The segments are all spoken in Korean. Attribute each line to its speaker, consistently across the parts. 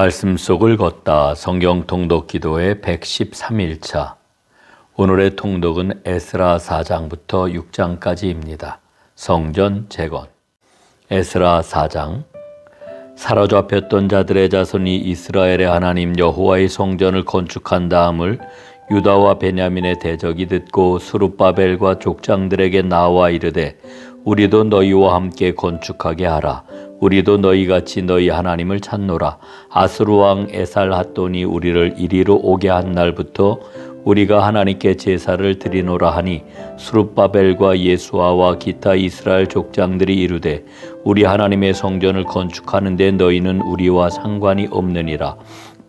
Speaker 1: 말씀 속을 걷다 성경 통독 기도의 113일차. 오늘의 통독은 에스라 4장부터 6장까지입니다. 성전 재건. 에스라 4장. 사로잡혔던 자들의 자손이 이스라엘의 하나님 여호와의 성전을 건축한 다음을 유다와 베냐민의 대적이 듣고 수룹바벨과 족장들에게 나와 이르되 우리도 너희와 함께 건축하게 하라 우리도 너희 같이 너희 하나님을 찾노라. 아스루 왕 에살 핫돈이 우리를 이리로 오게 한 날부터 우리가 하나님께 제사를 드리노라 하니 수룹바벨과 예수아와 기타 이스라엘 족장들이 이르되 우리 하나님의 성전을 건축하는데 너희는 우리와 상관이 없느니라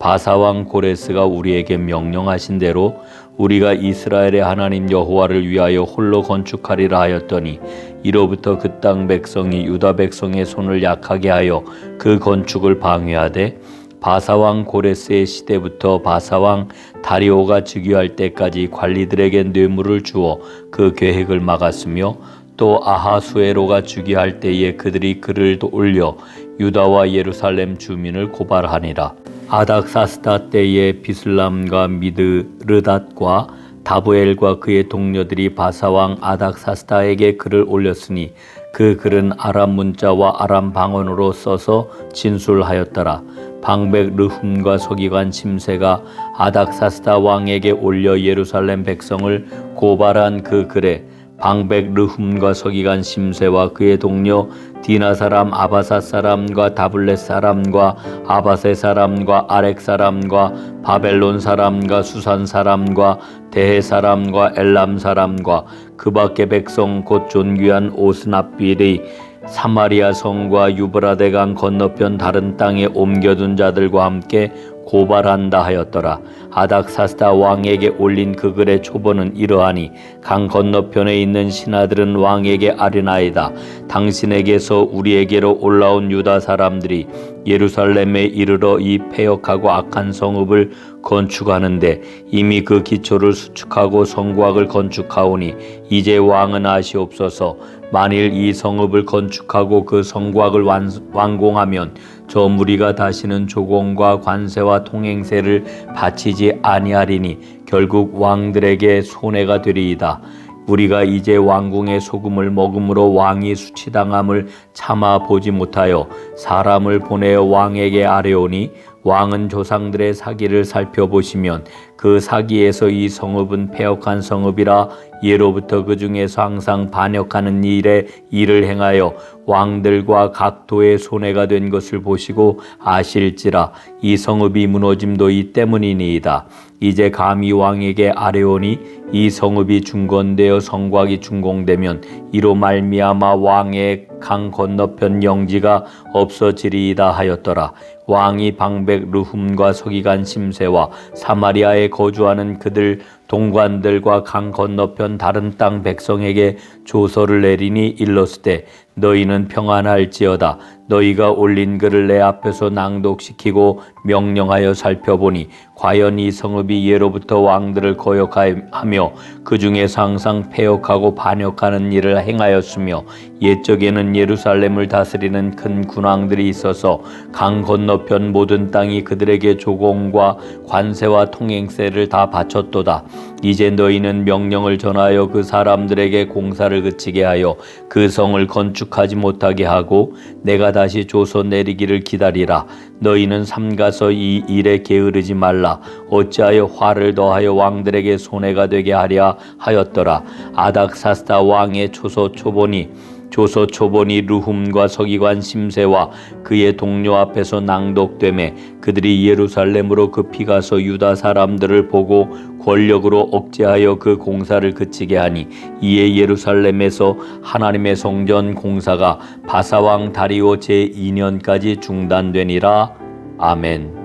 Speaker 1: 바사왕 고레스가 우리에게 명령하신 대로 우리가 이스라엘의 하나님 여호와를 위하여 홀로 건축하리라 하였더니 이로부터 그 땅 백성이 유다 백성의 손을 약하게 하여 그 건축을 방해하되 바사왕 고레스의 시대부터 바사왕 다리오가 즉위할 때까지 관리들에게 뇌물을 주어 그 계획을 막았으며 또 아하수에로가 즉위할 때에 그들이 그를 올려 유다와 예루살렘 주민을 고발하니라. 아닥사스다 때에 비슬람과 미드르닷과 다부엘과 그의 동료들이 바사왕 아닥사스다에게 글을 올렸으니 그 글은 아람 문자와 아람 방언으로 써서 진술하였더라. 방백 르훔과 서기관 침세가 아닥사스다 왕에게 올려 예루살렘 백성을 고발한 그 글에 방백 르훔과 서기관 심세와 그의 동료 디나 사람 아바사 사람과 다블렛 사람과 아바세 사람과 아렉 사람과 바벨론 사람과 수산 사람과 대해 사람과 엘람 사람과 그 밖의 백성 곧 존귀한 오스나빌이 사마리아 성과 유브라데 강 건너편 다른 땅에 옮겨둔 자들과 함께 고발한다 하였더라. 아닥사스다 왕에게 올린 그 글의 초본은 이러하니 강 건너편에 있는 신하들은 왕에게 아뢰나이다. 당신에게서 우리에게로 올라온 유다 사람들이 예루살렘에 이르러 이 폐역하고 악한 성읍을 건축하는데 이미 그 기초를 수축하고 성곽을 건축하오니 이제 왕은 아시옵소서 만일 이 성읍을 건축하고 그 성곽을 완, 완공하면 저 무리가 다시는 조공과 관세와 통행세를 바치지 아니하리니 결국 왕들에게 손해가 되리이다. 우리가 이제 왕궁의 소금을 먹음으로 왕이 수치당함을 참아 보지 못하여 사람을 보내어 왕에게 아뢰오니 왕은 조상들의 사기를 살펴보시면 그 사기에서 이 성읍은 폐역한 성읍이라 예로부터 그 중에서 항상 반역하는 일에 일을 행하여 왕들과 각 도의 손해가 된 것을 보시고 아실지라 이 성읍이 무너짐도 이 때문이니이다. 이제 감히 왕에게 아뢰오니 이 성읍이 중건되어 성곽이 준공되면 이로 말미암아 왕의 강 건너편 영지가 없어지리이다 하였더라. 왕이 방백 르훔과 서기관 심세와 사마리아에 거주하는 그들 동관들과 강 건너편 다른 땅 백성에게 조서를 내리니 일렀으되 너희는 평안할지어다 너희가 올린 글을 내 앞에서 낭독시키고 명령하여 살펴보니 과연 이 성읍이 예로부터 왕들을 거역하며 그 중에서 항상 폐역하고 반역하는 일을 행하였으며 옛적에는 예루살렘을 다스리는 큰 군왕들이 있어서 강 건너편 모든 땅이 그들에게 조공과 관세와 통행세를 다 바쳤도다. 이제 너희는 명령을 전하여 그 사람들에게 공사를 그치게 하여 그 성을 건축 하지 못하게 하고 내가 다시 조서 내리기를 기다리라. 너희는 삼가서 이 일에 게으르지 말라. 어찌하여 화를 더하여 왕들에게 손해가 되게 하랴 하였더라. 아닥사스다 왕의 초소 초본이 조서 초본이 르훔과 서기관 심세와 그의 동료 앞에서 낭독됨에 그들이 예루살렘으로 급히 가서 유다 사람들을 보고 권력으로 억제하여 그 공사를 그치게 하니 이에 예루살렘에서 하나님의 성전 공사가 바사왕 다리오 제2년까지 중단되니라 아멘.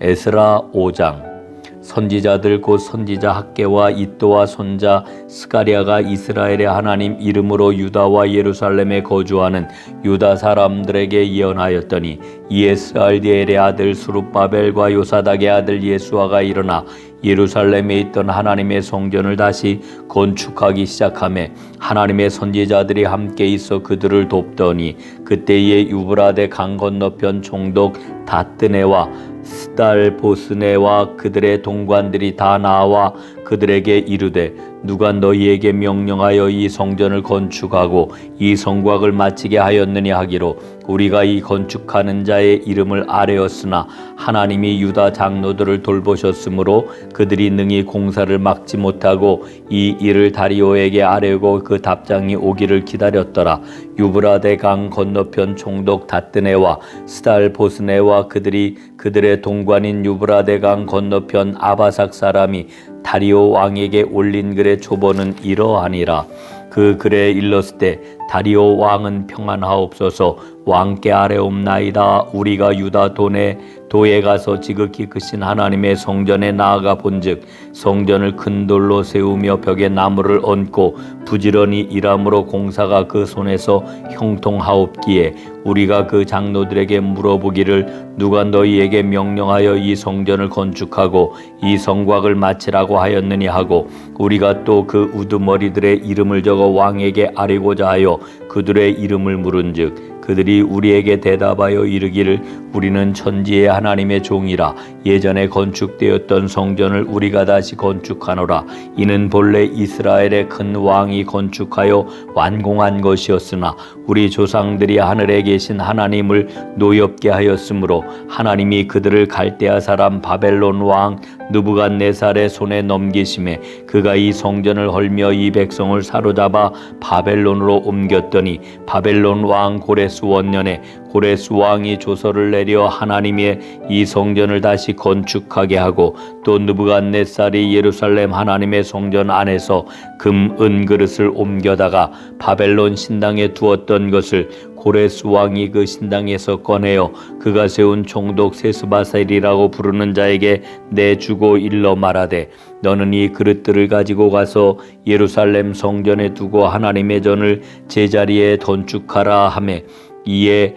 Speaker 1: 에스라 5장 선지자들 곧 선지자 학계와 이또와 손자 스가리아가 이스라엘의 하나님 이름으로 유다와 예루살렘에 거주하는 유다 사람들에게 예언하였더니 이에스알디엘의 아들 수룹바벨과 요사닥의 아들 예수아가 일어나 예루살렘에 있던 하나님의 성전을 다시 건축하기 시작함에 하나님의 선지자들이 함께 있어 그들을 돕더니 그때에 유브라데 강 건너편 총독 다뜨네와 스달 보스네와 그들의 동관들이 다 나와 그들에게 이르되 누가 너희에게 명령하여 이 성전을 건축하고 이 성곽을 마치게 하였느냐 하기로 우리가 이 건축하는 자의 이름을 아뢰었으나 하나님이 유다 장로들을 돌보셨으므로 그들이 능히 공사를 막지 못하고 이 일을 다리오에게 아뢰고 그 답장이 오기를 기다렸더라. 유브라데 강 건너편 총독 다뜨네와 스달 보스네와 그들이 그들의 동관인 유브라데 강 건너편 아바삭 사람이 다리오 왕에게 올린 글의 초본은 이러하니라. 그 글에 일렀을 때 다리오 왕은 평안하옵소서. 왕께 아뢰옵나이다. 우리가 유다 돈에 도에 가서 지극히 크신 하나님의 성전에 나아가 본즉 성전을 큰 돌로 세우며 벽에 나무를 얹고 부지런히 일함으로 공사가 그 손에서 형통하옵기에 우리가 그 장로들에게 물어보기를 누가 너희에게 명령하여 이 성전을 건축하고 이 성곽을 마치라고 하였느냐 하고 우리가 또 그 우두머리들의 이름을 적어 왕에게 아뢰고자 하여 그들의 이름을 물은즉 그들이 우리에게 대답하여 이르기를 우리는 천지의 하나님의 종이라. 예전에 건축되었던 성전을 우리가 다시 건축하노라. 이는 본래 이스라엘의 큰 왕이 건축하여 완공한 것이었으나 우리 조상들이 하늘에 계신 하나님을 노엽게 하였으므로 하나님이 그들을 갈대아 사람 바벨론 왕 느부갓네살의 손에 넘기심에 그가 이 성전을 헐며 이 백성을 사로잡아 바벨론으로 옮겼더니 바벨론 왕 고레스 원년에 고레스 왕이 조서를 내려 하나님의 이 성전을 다시 건축하게 하고 또 느부갓네살이 예루살렘 하나님의 성전 안에서 금, 은 그릇을 옮겨다가 바벨론 신당에 두었던 것을 고레스 왕이 그 신당에서 꺼내어 그가 세운 총독 세스바셀이라고 부르는 자에게 내주고 일러 말하되 너는 이 그릇들을 가지고 가서 예루살렘 성전에 두고 하나님의 전을 제자리에 건축하라 하매 이에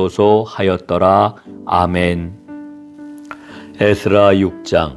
Speaker 1: 하소서 하였더라. 아멘. 에스라 6장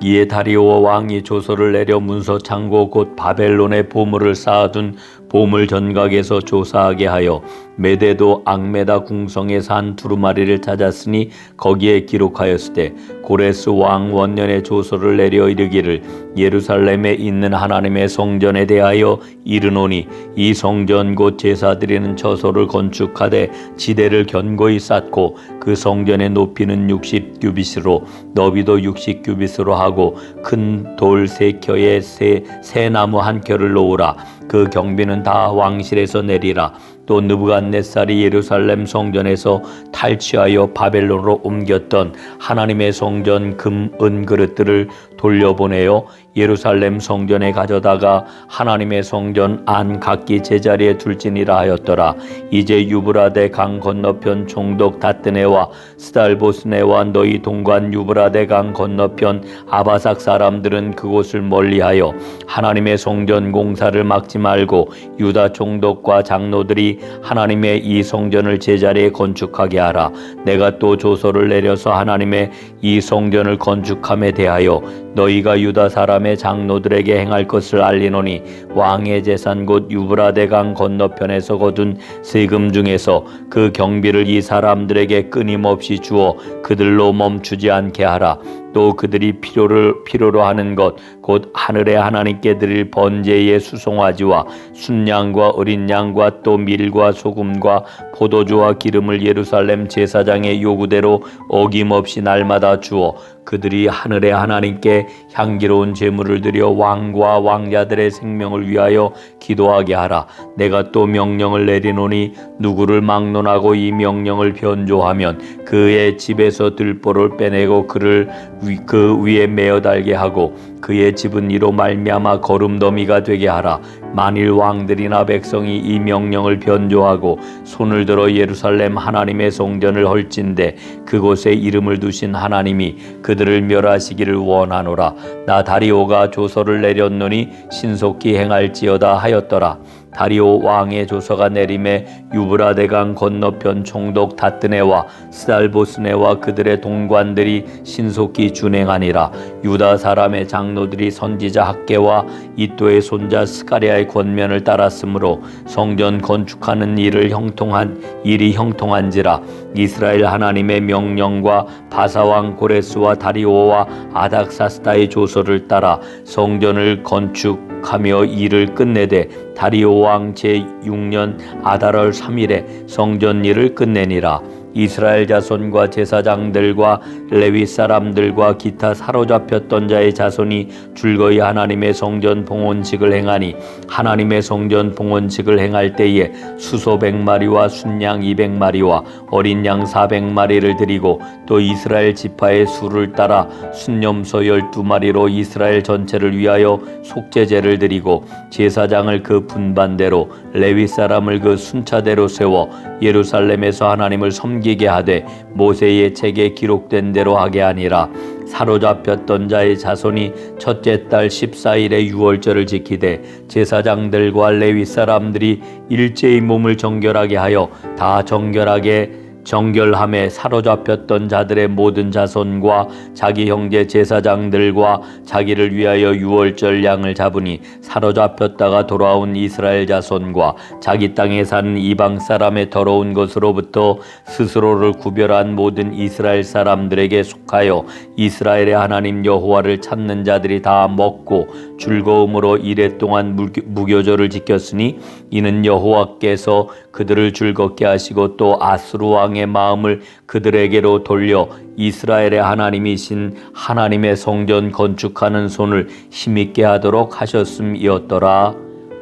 Speaker 1: 이에 다리오 왕이 조서를 내려 문서 창고 곧 바벨론의 보물을 쌓아둔 보물 전각에서 조사하게 하여 메데도 악메다 궁성에 산 두루마리를 찾았으니 거기에 기록하였을 때 고레스 왕 원년의 조서를 내려 이르기를 예루살렘에 있는 하나님의 성전에 대하여 이르노니 이 성전 곧 제사 드리는 처소를 건축하되 지대를 견고히 쌓고 그 성전의 높이는 60 규빗으로 너비도 60 규빗으로 하고 큰 돌 세 켜에 새, 새 나무 한 켜를 놓으라 그 경비는 다 왕실에서 내리라. 또 느부갓네살이 예루살렘 성전에서 탈취하여 바벨론으로 옮겼던 하나님의 성전 금, 은 그릇들을 돌려보내어 예루살렘 성전에 가져다가 하나님의 성전 안 각기 제자리에 둘지니라 하였더라. 이제 유브라데 강 건너편 총독 다뜨네와 스달보스네와 너희 동관 유브라데 강 건너편 아바삭 사람들은 그곳을 멀리하여 하나님의 성전 공사를 막지 말고 유다 총독과 장로들이 하나님의 이 성전을 제자리에 건축하게 하라. 내가 또 조서를 내려서 하나님의 이 성전을 건축함에 대하여 너희가 유다 사람의 장로들에게 행할 것을 알리노니 왕의 재산 곧 유브라데강 건너편에서 거둔 세금 중에서 그 경비를 이 사람들에게 끊임없이 주어 그들로 멈추지 않게 하라. 또 그들이 필요를 필요로 하는 것 곧 하늘의 하나님께 드릴 번제의 수송아지와 순양과 어린 양과 또 밀과 소금과 포도주와 기름을 예루살렘 제사장의 요구대로 어김없이 날마다 주어 그들이 하늘의 하나님께 향기로운 제물을 드려 왕과 왕자들의 생명을 위하여 기도하게 하라. 내가 또 명령을 내리노니 누구를 막론하고 이 명령을 변조하면 그의 집에서 들보를 빼내고 그를 위- 그 위에 메어 달게 하고 그의 집은 이로 말미암아 거름더미가 되게 하라. 만일 왕들이나 백성이 이 명령을 변조하고 손을 들어 예루살렘 하나님의 성전을 헐진대 그곳에 이름을 두신 하나님이 그들을 멸하시기를 원하노라. 나 다리오가 조서를 내렸노니 신속히 행할지어다 하였더라 다리오 왕의 조서가 내림에 유브라데강 건너편 총독 다뜨네와 스달보스네와 그들의 동관들이 신속히 준행하니라. 유다 사람의 장로들이 선지자 학계와 이또의 손자 스가리아의 권면을 따랐으므로 성전 건축하는 일을 형통한 일이 형통한지라. 이스라엘 하나님의 명령과 바사왕 고레스와 다리오와 아닥사스다의 조서를 따라 성전을 건축 하며 일을 끝내되 다리오 왕 제 6년 아달월 3일에 성전 일을 끝내니라 이스라엘 자손과 제사장들과 레위 사람들과 기타 사로잡혔던 자의 자손이 줄거이 하나님의 성전 봉헌식을 행하니 하나님의 성전 봉헌식을 행할 때에 수소 백마리와 순양 이백 마리와 어린 양 사백 마리를 드리고 또 이스라엘 지파의 수를 따라 순념소 열두 마리로 이스라엘 전체를 위하여 속죄제를 드리고 제사장을 그 분반대로 레위 사람을 그 순차대로 세워 예루살렘에서 하나님을 섬 기게 하되 모세의 책에 기록된 대로 하게 하니라. 사로잡혔던 자의 자손이 첫째 달 14일에 유월절을 지키되 제사장들과 레위 사람들이 일제히 몸을 정결하게 하여 다 정결하게 정결함에 사로잡혔던 자들의 모든 자손과 자기 형제 제사장들과 자기를 위하여 유월절 양을 잡으니 사로잡혔다가 돌아온 이스라엘 자손과 자기 땅에 사는 이방 사람의 더러운 것으로부터 스스로를 구별한 모든 이스라엘 사람들에게 속하여 이스라엘의 하나님 여호와를 찾는 자들이 다 먹고 즐거움으로 이래 동안 무교- 무교절을 지켰으니 이는 여호와께서 그들을 즐겁게 하시고 또 아스루 왕의 마음을 그들에게로 돌려 이스라엘의 하나님이신 하나님의 성전 건축하는 손을 힘있게 하도록 하셨음이었더라.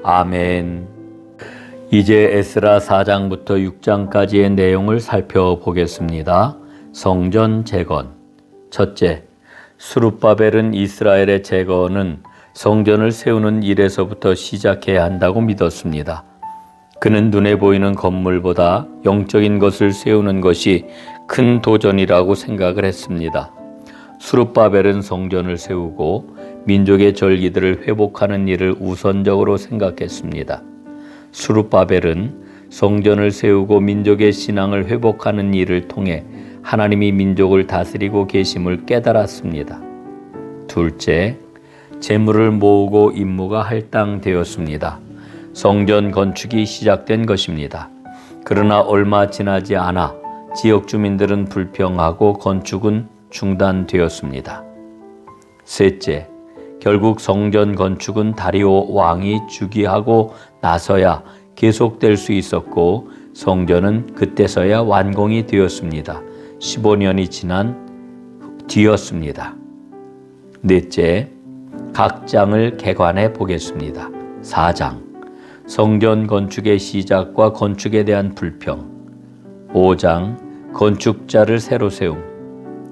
Speaker 1: 아멘. 이제 에스라 4장부터 6장까지의 내용을 살펴보겠습니다. 성전 재건. 첫째, 수룹바벨은 이스라엘의 재건은 성전을 세우는 일에서부터 시작해야 한다고 믿었습니다. 그는 눈에 보이는 건물보다 영적인 것을 세우는 것이 큰 도전이라고 생각을 했습니다. 수룹바벨은 성전을 세우고 민족의 절기들을 회복하는 일을 우선적으로 생각했습니다. 수룹바벨은 성전을 세우고 민족의 신앙을 회복하는 일을 통해 하나님이 민족을 다스리고 계심을 깨달았습니다. 둘째, 재물을 모으고 임무가 할당되었습니다. 성전 건축이 시작된 것입니다. 그러나 얼마 지나지 않아 지역 주민들은 불평하고 건축은 중단되었습니다. 셋째, 결국 성전 건축은 다리오 왕이 주기하고 나서야 계속될 수 있었고 성전은 그때서야 완공이 되었습니다. 15년이 지난 뒤였습니다. 넷째, 각 장을 개관해 보겠습니다. 4장, 성전 건축의 시작과 건축에 대한 불평. 5장, 건축자를 새로 세움.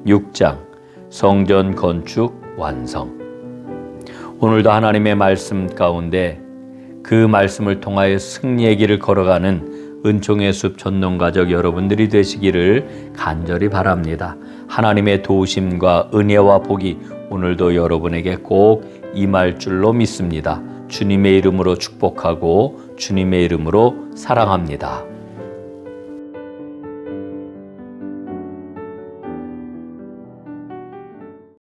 Speaker 1: 6장, 성전 건축 완성. 오늘도 하나님의 말씀 가운데 그 말씀을 통하여 승리의 길을 걸어가는 은총의 숲 전농가족 여러분들이 되시기를 간절히 바랍니다. 하나님의 도우심과 은혜와 복이 오늘도 여러분에게 꼭 임할 줄로 믿습니다. 주님의 이름으로 축복하고 주님의 이름으로 사랑합니다.